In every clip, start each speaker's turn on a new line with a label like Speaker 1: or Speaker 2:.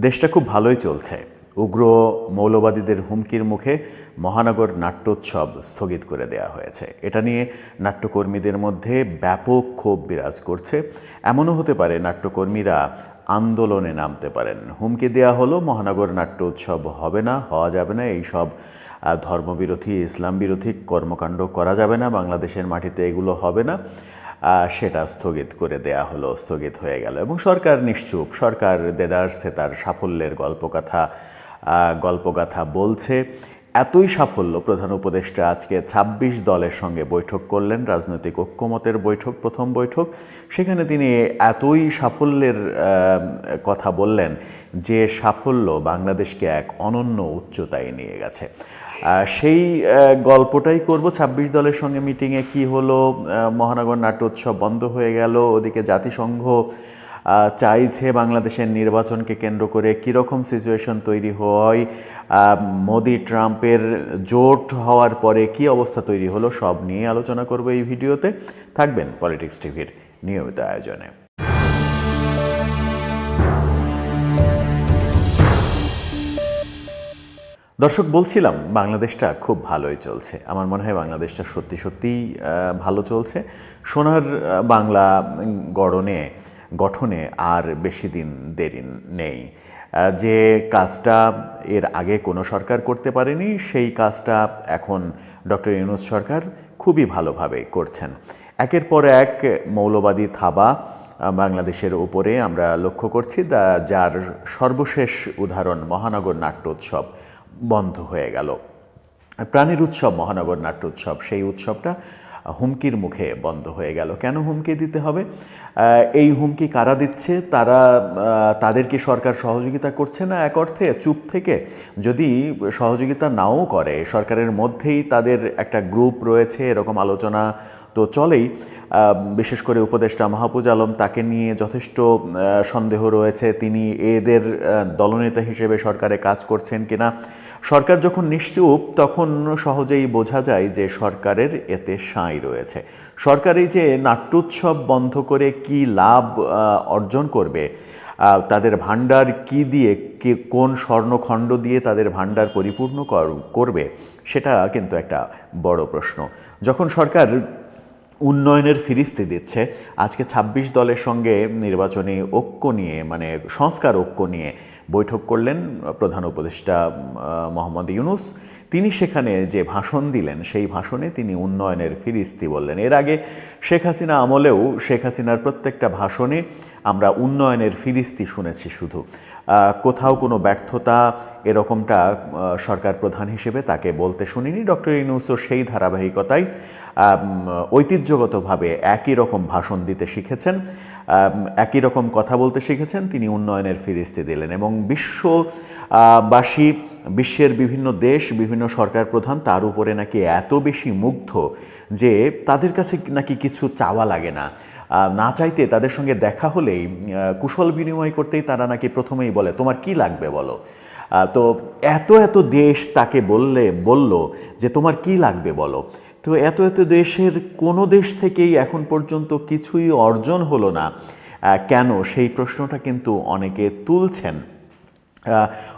Speaker 1: দেশটা খুব ভালোই চলছে। উগ্র মৌলবাদীদের হুমকির মুখে মহানগর নাট্যোৎসব স্থগিত করে দেওয়া হয়েছে। এটা নিয়ে নাট্যকর্মীদের মধ্যে ব্যাপক ক্ষোভ বিরাজ করছে। এমনও হতে পারে নাট্যকর্মীরা আন্দোলনে নামতে পারেন। হুমকি দেওয়া হলো মহানগর নাট্য উৎসব হবে না হওয়া যাবে না এইসব আহ, ধর্মবিরোধী ইসলাম বিরোধী কর্মকাণ্ড করা যাবে না বাংলাদেশের মাটিতে এগুলো হবে না। সেটা স্থগিত করে দেয়া হলো, স্থগিত হয়ে গেল। এবং সরকার নিশ্চুপ, সরকার দেদারসে তার সাফল্যের গল্পকথা গল্পগাথা বলছে। এতই সাফল্য, প্রধান উপদেষ্টা আজকে ২৬ দলের সঙ্গে বৈঠক করলেন, রাজনৈতিক ঐক্যমতের বৈঠক, প্রথম বৈঠক। সেখানে তিনি এতই সাফল্যের কথা বললেন যে সাফল্য বাংলাদেশকে এক অনন্য উচ্চতায় নিয়ে গেছে। সেই গল্পটাই করব। ২৬ দলের সঙ্গে মিটিংয়ে কি হলো মহানগর নাট্যোৎসব বন্ধ হয়ে গেল, ওদিকে জাতিসংঘ চাইছে বাংলাদেশের নির্বাচনকে কেন্দ্র করে কীরকম সিচুয়েশন তৈরি হয়। মোদি ট্রাম্পের জোট হওয়ার পরে কি অবস্থা তৈরি হলো, সব নিয়ে আলোচনা করব এই ভিডিওতে। থাকবেন পলিটিক্স টিভির নিয়মিত আয়োজনে। দর্শক, বলছিলাম বাংলাদেশটা খুব ভালোই চলছে। আমার মনে হয় বাংলাদেশটা সত্যি সত্যিই ভালো চলছে। সোনার বাংলা গড়নে, গঠনে আর বেশি দিন দেরি নেই। যে কাজটা এর আগে কোনো সরকার করতে পারেনি, সেই কাজটা এখন ডক্টর ইউনুস সরকার খুবই ভালোভাবে করছেন। একের পর এক মৌলবাদী থাবা বাংলাদেশের উপরে আমরা লক্ষ্য করছি যার সর্বশেষ উদাহরণ মহানগর নাট্যোৎসব। বন্ধ হয়ে গেল। প্রাণীর উৎসব মহানগর নাট্য উৎসব সেই উৎসবটা হুমকির মুখে বন্ধ হয়ে গেল। কেন হুমকি দিতে হবে? এই হুমকি কারা দিচ্ছে? তারা আহ, তাদের কি সরকার সহযোগিতা করছে না এক অর্থে? চুপ থেকে যদি সহযোগিতা নাও করে সরকারের মধ্যেই তাদের একটা গ্রুপ রয়েছে এরকম আলোচনা তো চলেই বিশেষ করে উপদেষ্টা মাহফুজ আলম তাকে নিয়ে যথেষ্ট সন্দেহ রয়েছে তিনি এদের দলনেতা হিসেবে সরকারে কাজ করছেন কিনা। সরকার যখন নিশ্চুপ, তখন সহজেই বোঝা যায় যে সরকারের এতে সাঁই রয়েছে। সরকার এই যে নাট্যোৎসব বন্ধ করে কি লাভ অর্জন করবে তাদের ভাণ্ডার কি দিয়ে, কে, কোন স্বর্ণখণ্ড দিয়ে তাদের ভাণ্ডার পরিপূর্ণ কর- করবে, সেটা কিন্তু একটা বড় প্রশ্ন। যখন সরকার উন্নয়নের ফিরিস্তি দিচ্ছে। আজকে ২৬ দলের সঙ্গে নির্বাচনী ঐক্য নিয়ে মানে সংস্কার ঐক্য নিয়ে বৈঠক করলেন প্রধান উপদেষ্টা মোহাম্মদ ইউনুস। তিনি সেখানে যে ভাষণ দিলেন, সেই ভাষণে তিনি উন্নয়নের ফিরিস্তি বললেন। এর আগে শেখ হাসিনা আমলেও শেখ হাসিনার প্রত্যেকটা ভাষণে আমরা উন্নয়নের ফিরিস্তি শুনেছি শুধু। কোথাও কোনো ব্যর্থতা এরকমটা সরকার প্রধান হিসেবে তাকে বলতে শুনিনি। ডক্টর ইউনুসও সেই ধারাবাহিকতায় ঐতিহ্যগতভাবে একই রকম ভাষণ দিতে শিখেছেন একই রকম কথা বলতে শিখেছেন, তিনি উন্নয়নের ফিরিস্তি দিলেন এবং বিশ্ববাসী বিশ্বের বিভিন্ন দেশ, বিভিন্ন সরকার প্রধান তার উপরে নাকি এত বেশি মুগ্ধ যে তাদের কাছে নাকি কিছু চাওয়া লাগে না। না চাইতে তাদের সঙ্গে দেখা হলেই কুশল বিনিময় করতেই তারা নাকি প্রথমেই বলে, তোমার কি লাগবে বলো? তো এত এত দেশ তাকে বললে, বলল যে, তোমার কি লাগবে বলো? তো এত এত দেশের কোনো দেশ থেকেই এখন পর্যন্ত কিছুই অর্জন হলো না। কেন? সেই প্রশ্নটা কিন্তু অনেকে তুলছেন।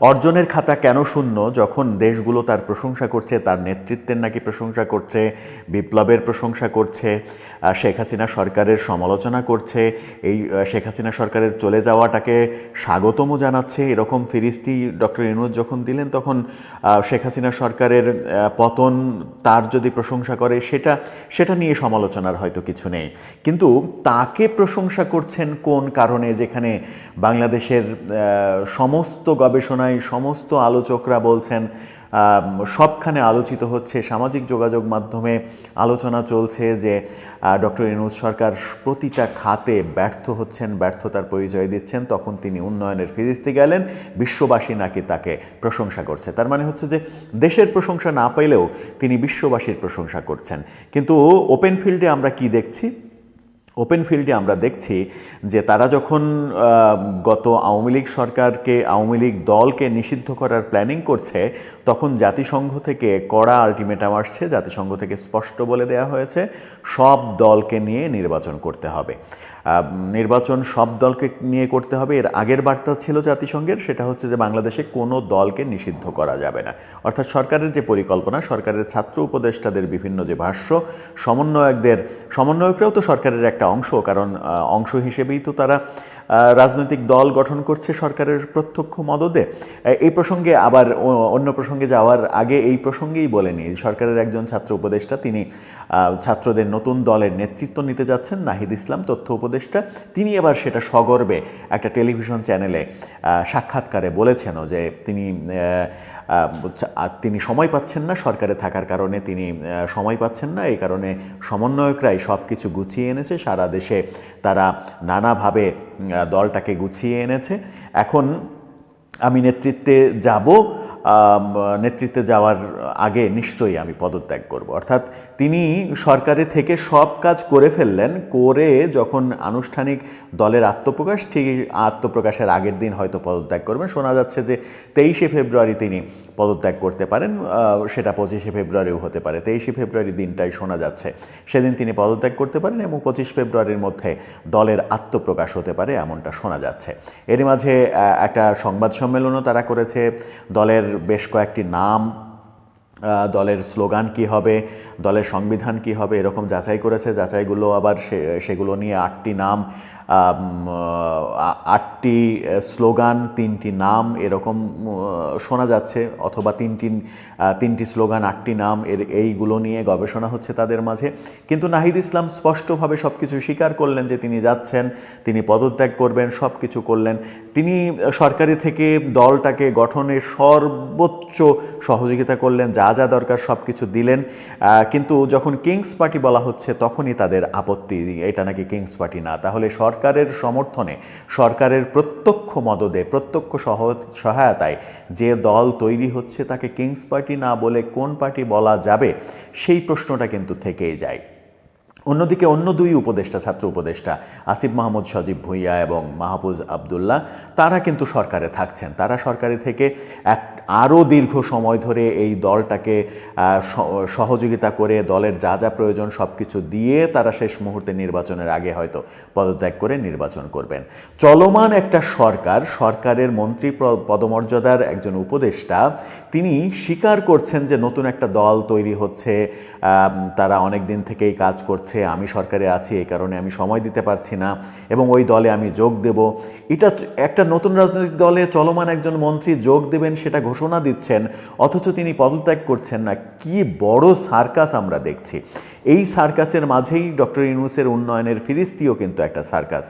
Speaker 1: অর্জনের খাতা কেন শূন্য যখন দেশগুলো তার প্রশংসা করছে তার নেতৃত্বের নাকি প্রশংসা করছে বিপ্লবের প্রশংসা করছে শেখ হাসিনা সরকারের সমালোচনা করছে এই শেখ হাসিনা সরকারের চলে যাওয়াটাকে স্বাগতমও জানাচ্ছে এরকম ফিরিস্তি ডক্টর ইনুজ যখন দিলেন তখন শেখ হাসিনা সরকারের পতন তার যদি প্রশংসা করে সেটা সেটা নিয়ে সমালোচনার হয়তো কিছু নেই। কিন্তু তাকে প্রশংসা করছেন কোন কারণে? যেখানে বাংলাদেশের আহ, সমস্ত গবেষণায় সমস্ত আলোচকরা বলছেন সবখানে আলোচিত হচ্ছে সামাজিক যোগাযোগ মাধ্যমে আলোচনা চলছে যে ডক্টর ইনুজ সরকার প্রতিটা খাতে ব্যর্থ হচ্ছেন, ব্যর্থতার পরিচয় দিচ্ছেন। তখন তিনি উন্নয়নের ফিরিস্তি গেলেন, বিশ্ববাসী নাকি তাকে প্রশংসা করছে। তার মানে হচ্ছে যে, দেশের প্রশংসা না পাইলেও তিনি বিশ্ববাসীর প্রশংসা করছেন। কিন্তু ওপেন ফিল্ডে আমরা কি দেখছি? ওপেন ফিল্ডে আমরা দেখছি যে তারা যখন গত আওয়ামী লীগ সরকারকে, আওয়ামী লীগ দলকে নিষিদ্ধ করার প্ল্যানিং করছে, তখন জাতিসংঘ থেকে কড়া আলটিমেটাম আসছে, জাতিসংঘ থেকে স্পষ্ট বলে দেওয়া হয়েছে, সব দলকে নিয়ে নির্বাচন করতে হবে। নির্বাচন সব দলকে নিয়ে করতে হবে। এর আগের বার্তা ছিল জাতিসংঘের, সেটা হচ্ছে যে বাংলাদেশে কোনো দলকে নিষিদ্ধ করা যাবে না। অর্থাৎ সরকারের যে পরিকল্পনা, সরকারের ছাত্র উপদেষ্টাদের বিভিন্ন যে ভাষ্য, সমন্বয়কদের, সমন্বয়করাও তো সরকারের একটা অংশ, কারণ অংশ হিসেবেই তো তারা রাজনৈতিক দল গঠন করছে সরকারের প্রত্যক্ষ মদদে। এই প্রসঙ্গে আবার অন্য প্রসঙ্গে যাওয়ার আগে এই প্রসঙ্গেই বলে নিই, সরকারের একজন ছাত্র উপদেষ্টা, তিনি ছাত্রদের নতুন দলের নেতৃত্ব নিতে যাচ্ছেন, নাহিদ ইসলাম, তথ্য উপদেষ্টা। তিনি এবার সেটা সগর্বে একটা টেলিভিশন চ্যানেলে সাক্ষাৎকারে বলেছেনও যে তিনি তিনি সময় পাচ্ছেন না সরকারে থাকার কারণে, তিনি সময় পাচ্ছেন না, এই কারণে সমন্বয়করাই সব কিছু গুছিয়ে এনেছে, সারা দেশে তারা নানাভাবে দলটাকে গুছিয়ে এনেছে। এখন আমি নেতৃত্বে যাব। নেতৃত্বে যাওয়ার আগে নিশ্চয়ই আমি পদত্যাগ করব। অর্থাৎ তিনি সরকারে থেকে সব কাজ করে ফেললেন, করে যখন আনুষ্ঠানিক দলের আত্মপ্রকাশ, ঠিক আত্মপ্রকাশের আগের দিন হয়তো পদত্যাগ করবেন। শোনা যাচ্ছে যে তেইশে ফেব্রুয়ারি তিনি পদত্যাগ করতে পারেন সেটা পঁচিশে ফেব্রুয়ারিও হতে পারে। তেইশে ফেব্রুয়ারি দিনটাই শোনা যাচ্ছে। সেদিন তিনি পদত্যাগ করতে পারেন এবং পঁচিশ ফেব্রুয়ারির মধ্যে দলের আত্মপ্রকাশ হতে পারে, এমনটা শোনা যাচ্ছে। এরই মাঝে একটা সংবাদ সম্মেলনও তারা করেছে। দলের বেশ কয়েকটি নাম দলের স্লোগান কি হবে, দলের সংবিধান কি হবে, এরকম যাচাই করেছে। যাচাইগুলো আবার সেগুলো নিয়ে আটটি নাম আটটি স্লোগান, তিনটি নাম এরকম শোনা যাচ্ছে। অথবা তিনটি তিনটি স্লোগান, আটটি নাম, এর, এইগুলো নিয়ে গবেষণা হচ্ছে তাদের মাঝে। কিন্তু নাহিদ ইসলাম স্পষ্টভাবে সব কিছু স্বীকার করলেন যে তিনি যাচ্ছেন, তিনি পদত্যাগ করবেন সব কিছু করলেন। তিনি সরকারি থেকে দলটাকে গঠনে সর্বোচ্চ সহযোগিতা করলেন, যা যা যা দরকার সব কিছু দিলেন কিন্তু যখন কিংস পার্টি বলা হচ্ছে, তখনই তাদের আপত্তি, এটা নাকি কিংস পার্টি না। তাহলে সরকারের সমর্থনে, সরকারের প্রত্যক্ষ মদদে, প্রত্যক্ষ সহ সহায়তায় যে দল তৈরি হচ্ছে তাকে কিংস পার্টি না বলে কোন পার্টি বলা যাবে, সেই প্রশ্নটা কিন্তু থেকেই যায়। অন্যদিকে অন্য দুই উপদেষ্টা, ছাত্র উপদেষ্টা, আসিফ মাহমুদ, সজীব ভুইয়া এবং মাহফুজ আবদুল্লাহ, তারা কিন্তু সরকারে থাকছেন। তারা সরকারি থেকে এক আরও দীর্ঘ সময় ধরে এই দলটাকে সহযোগিতা করে দলের যা যা প্রয়োজন সব কিছু দিয়ে তারা শেষ মুহূর্তে নির্বাচনের আগে হয়তো পদত্যাগ করে নির্বাচন করবেন। চলমান একটা সরকার, সরকারের মন্ত্রী পদমর্যাদার একজন উপদেষ্টা, তিনি স্বীকার করছেন যে নতুন একটা দল তৈরি হচ্ছে তারা অনেক দিন থেকেই কাজ করছে, আমি সরকারে আছি, এই কারণে আমি সময় দিতে পারছি না, এবং ওই দলে আমি যোগ দেব। এটা একটা নতুন রাজনৈতিক দলে চলমান একজন মন্ত্রী যোগ দেবেন সেটা ঘোষণা দিচ্ছেন, অথচ তিনি পদত্যাগ করছেন না। কি বড় সার্কাস আমরা দেখছি। এই সার্কাসের মাঝেই ডক্টর ইউনুসের উন্নয়নের ফিরিস্তিও কিন্তু একটা সার্কাস।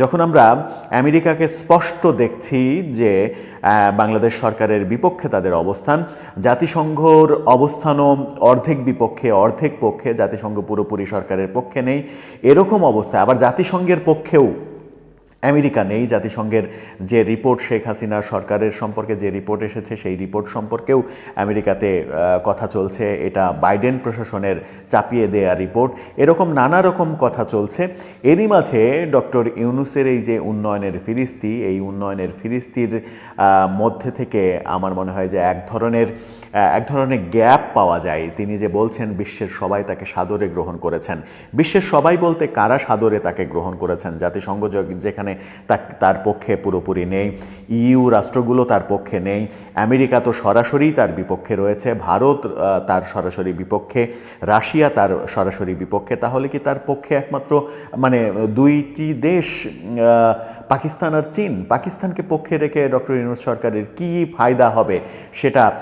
Speaker 1: যখন আমরা আমেরিকাকে স্পষ্ট দেখছি যে বাংলাদেশ সরকারের বিপক্ষে তাদের অবস্থান, জাতিসংঘর অবস্থানও অর্ধেক বিপক্ষে, অর্ধেক পক্ষে, জাতিসংঘ পুরোপুরি সরকারের পক্ষে নেই, এরকম অবস্থায়। আবার জাতিসংঘের পক্ষেও আমেরিকা নেই, জাতিসংঘের যে রিপোর্ট শেখ হাসিনার সরকারের সম্পর্কে যে রিপোর্ট এসেছে, সেই রিপোর্ট সম্পর্কেও আমেরিকাতে কথা চলছে। এটা বাইডেন প্রশাসনের চাপিয়ে দেয়া রিপোর্ট। এরকম নানা রকম কথা চলছে। এরই মাঝে ডক্টর ইউনুসের এই যে উন্নয়নের ফিরিস্তি, এই উন্নয়নের ফিরিস্তির মধ্যে থেকে আমার মনে হয় যে এক ধরনের এক ধরনের গ্যাপ পাওয়া যায়। তিনি যে বলছেন, বিশ্বের সবাই তাকে সাদরে গ্রহণ করেছেন। বিশ্বের সবাই বলতে কারা সাদরে তাকে গ্রহণ করেছেন? জাতিসংঘ যেখানে তা- তার পক্ষে পুরোপুরি নেই। ইইউ রাষ্ট্রগুলো তার পক্ষে নেই। আমেরিকা তো সরাসরি তার বিপক্ষে রয়েছে, ভারত তার সরাসরি বিপক্ষে, রাশিয়া তার সরাসরি বিপক্ষে। তাহলে কি তার পক্ষে একমাত্র মানে দুইটি দেশ পাকিস্তান আর চীন, পাকিস্তানকে পক্ষে রেখে ডক্টর ইউনুস সরকারের কি ফায়দা হবে সেটা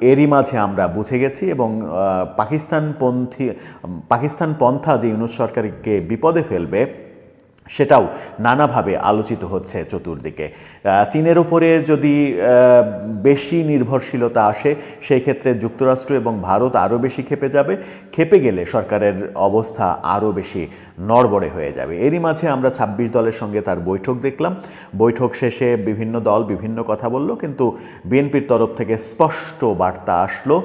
Speaker 1: এরই মাঝে আমরা বুঝে গেছি এবং পাকিস্তানপন্থী পাকিস্তান পন্থা যে ইউনুস সরকারকে বিপদে ফেলবে সেটাও নানাভাবে আলোচিত হচ্ছে চতুর্দিকে। চীনের উপরে যদি বেশি নির্ভরশীলতা আসে সেই ক্ষেত্রে যুক্তরাষ্ট্র এবং ভারত আরও বেশি খেপে যাবে। খেপে গেলে সরকারের অবস্থা আরও বেশি নড়বড়ে হয়ে যাবে। এরই মাঝে আমরা ২৬ দলের সঙ্গে তার বৈঠক দেখলাম। বৈঠক শেষে বিভিন্ন দল বিভিন্ন কথা বলল, কিন্তু বিএনপির তরফ থেকে স্পষ্ট বার্তা আসলো,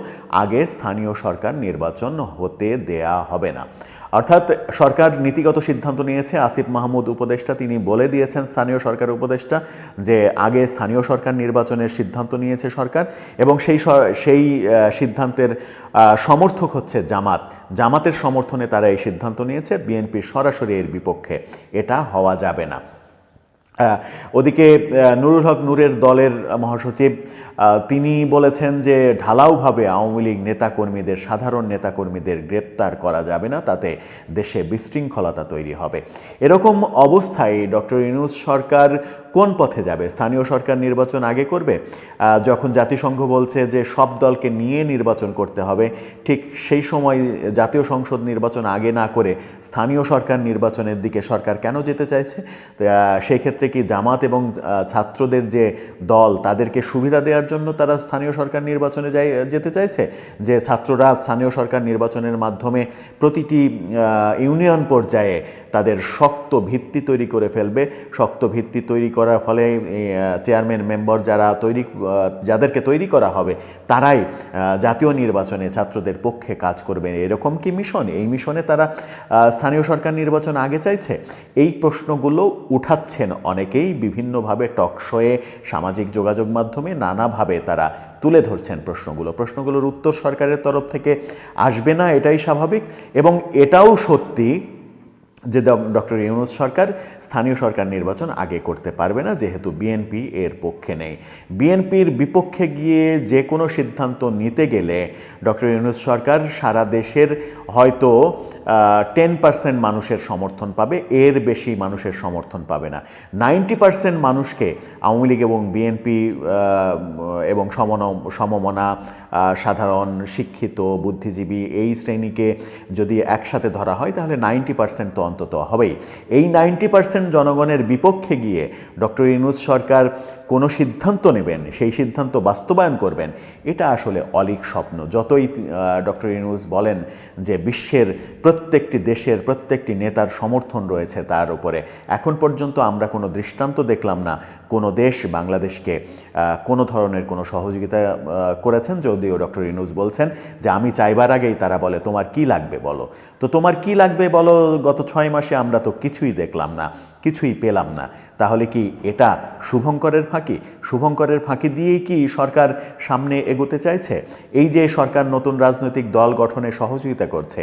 Speaker 1: আগে স্থানীয় সরকার নির্বাচন হতে দেয়া হবে না। অর্থাৎ সরকার নীতিগত সিদ্ধান্ত নিয়েছে, আসিফ মাহমুদ উপদেষ্টা তিনি বলে দিয়েছেন, স্থানীয় সরকার উপদেষ্টা, যে আগে স্থানীয় সরকার নির্বাচনের সিদ্ধান্ত নিয়েছে সরকার এবং সেই সেই সিদ্ধান্তের সমর্থক হচ্ছে জামাত। জামাতের সমর্থনে তারা এই সিদ্ধান্ত নিয়েছে, বিএনপি সরাসরি এর বিপক্ষে। এটা হওয়া যাবে না। ওদিকে নুরুল হক নূরের দলের মহাসচিব তিনি বলেছেন যে ঢালাওভাবে আওয়ামী লীগ নেতাকর্মীদের, সাধারণ নেতাকর্মীদের গ্রেপ্তার করা যাবে না, তাতে দেশে বিশৃঙ্খলতা তৈরি হবে। এরকম অবস্থায় ডক্টর ইনুস সরকার কোন পথে যাবে? স্থানীয় সরকার নির্বাচন আগে করবে? যখন জাতিসংঘ বলছে যে সব দলকে নিয়ে নির্বাচন করতে হবে, ঠিক সেই সময় জাতীয় সংসদ নির্বাচন আগে না করে স্থানীয় সরকার নির্বাচনের দিকে সরকার কেন যেতে চাইছে? সেই ক্ষেত্রে কি জামাত এবং ছাত্রদের যে দল, তাদেরকে সুবিধা দেওয়ার জন্য তারা স্থানীয় সরকার নির্বাচনে যাই, যেতে চাইছে, যে ছাত্ররা স্থানীয় সরকার নির্বাচনের মাধ্যমে প্রতিটি ইউনিয়ন পর্যায়ে তাদের শক্ত ভিত্তি তৈরি করে ফেলবে। শক্ত ভিত্তি তৈরি করার ফলে চেয়ারম্যান, মেম্বার যারা তৈরি যাদেরকে তৈরি করা হবে, তারাই জাতীয় নির্বাচনে ছাত্রদের পক্ষে কাজ করবে। এরকম কি মিশন? এই মিশনে তারা স্থানীয় সরকার নির্বাচন আগে চাইছে? এই প্রশ্নগুলো উঠাচ্ছেন অনেকেই। বিভিন্নভাবে টকশোয়ে সামাজিক যোগাযোগ মাধ্যমে নানাভাবে তারা তুলে ধরছেন প্রশ্নগুলো। প্রশ্নগুলোর উত্তর সরকারের তরফ থেকে আসবে না, এটাই স্বাভাবিক। এবং এটাও সত্যি যে ডক্টর ইউনুস সরকার স্থানীয় সরকার নির্বাচন আগে করতে পারবে না, যেহেতু বিএনপি এর পক্ষে নেই। বিএনপির বিপক্ষে গিয়ে যে কোনো সিদ্ধান্ত নিতে গেলে ডক্টর ইউনুস সরকার সারা দেশের হয়তো টেন পার্সেন্ট মানুষের সমর্থন পাবে, এর বেশি মানুষের সমর্থন পাবে না। নাইনটি পার্সেন্ট মানুষকে আওয়ামী লীগ এবং বিএনপি এবং সমন, সমমনা সাধারণ, শিক্ষিত, বুদ্ধিজীবী এই শ্রেণীকে যদি একসাথে ধরা হয়, তাহলে নাইনটি পার্সেন্ট তো অন্তত হবেই। এই নাইনটি পার্সেন্ট জনগণের বিপক্ষে গিয়ে ডক্টর ইনুজ সরকার কোনো সিদ্ধান্ত নেবেন, সেই সিদ্ধান্ত বাস্তবায়ন করবেন, এটা আসলে অলিক স্বপ্ন। যতই ডক্টর ইনুজ বলেন যে বিশ্বের প্রত্যেকটি দেশের প্রত্যেকটি নেতার সমর্থন রয়েছে তার উপরে, এখন পর্যন্ত আমরা কোনো দৃষ্টান্ত দেখলাম না। কোনো দেশ বাংলাদেশকে কোনো ধরনের কোনো সহযোগিতা করেছেন? যদিও ডক্টর ইনুজ বলছেন যে, আমি চাইবার আগেই তারা বলে, তোমার কি লাগবে বলো? তো তোমার কি লাগবে বলো গত ছয় মাসে আমরা তো কিছুই দেখলাম না, কিছুই পেলাম না। তাহলে কি এটা শুভঙ্করের ফাঁকি? শুভঙ্করের ফাঁকি দিয়েই কি সরকার সামনে এগোতে চাইছে? এই যে সরকার নতুন রাজনৈতিক দল গঠনে সহযোগিতা করছে,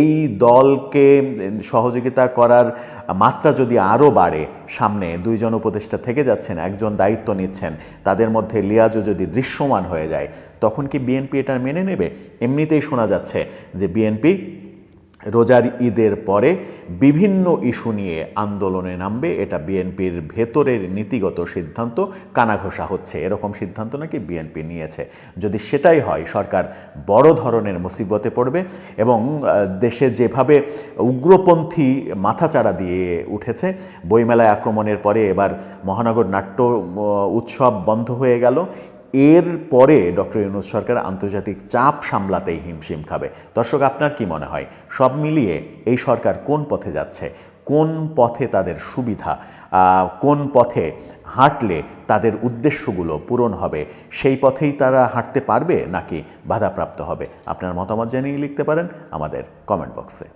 Speaker 1: এই দলকে সহযোগিতা করার মাত্রা যদি আরও বাড়ে, সামনে দুইজন উপদেষ্টা থেকে যাচ্ছেন, একজন দায়িত্ব নিচ্ছেন, তাদের মধ্যে লিয়াজও যদি দৃশ্যমান হয়ে যায়, তখন কি বিএনপি এটা মেনে নেবে? এমনিতেই শোনা যাচ্ছে যে বিএনপি রোজার ঈদের পরে বিভিন্ন ইস্যু নিয়ে আন্দোলনে নামবে, এটা বিএনপির ভেতরের নীতিগত সিদ্ধান্ত। কানাঘোষা হচ্ছে, এরকম সিদ্ধান্ত নাকি বিএনপি নিয়েছে। যদি সেটাই হয়, সরকার বড় ধরনের মুসিবতে পড়বে এবং দেশে যেভাবে উগ্রপন্থী মাথাচাড়া দিয়ে উঠেছে, বইমেলায় আক্রমণের পরে এবার মহানগর নাট্য উৎসব বন্ধ হয়ে গেল। এর পরে ডক্টর ইউনুস সরকার আন্তর্জাতিক চাপ সামলাতেই হিমশিম খাবে। দর্শক, আপনার কি মনে হয়? সব মিলিয়ে এই সরকার কোন পথে যাচ্ছে? কোন পথে তাদের সুবিধা? কোন পথে হাঁটলে তাদের উদ্দেশ্যগুলো পূরণ হবে? সেই পথেই তারা হাঁটতে পারবে নাকি বাধাপ্রাপ্ত হবে? আপনার মতামত জানিয়ে লিখতে পারেন আমাদের কমেন্ট বক্সে।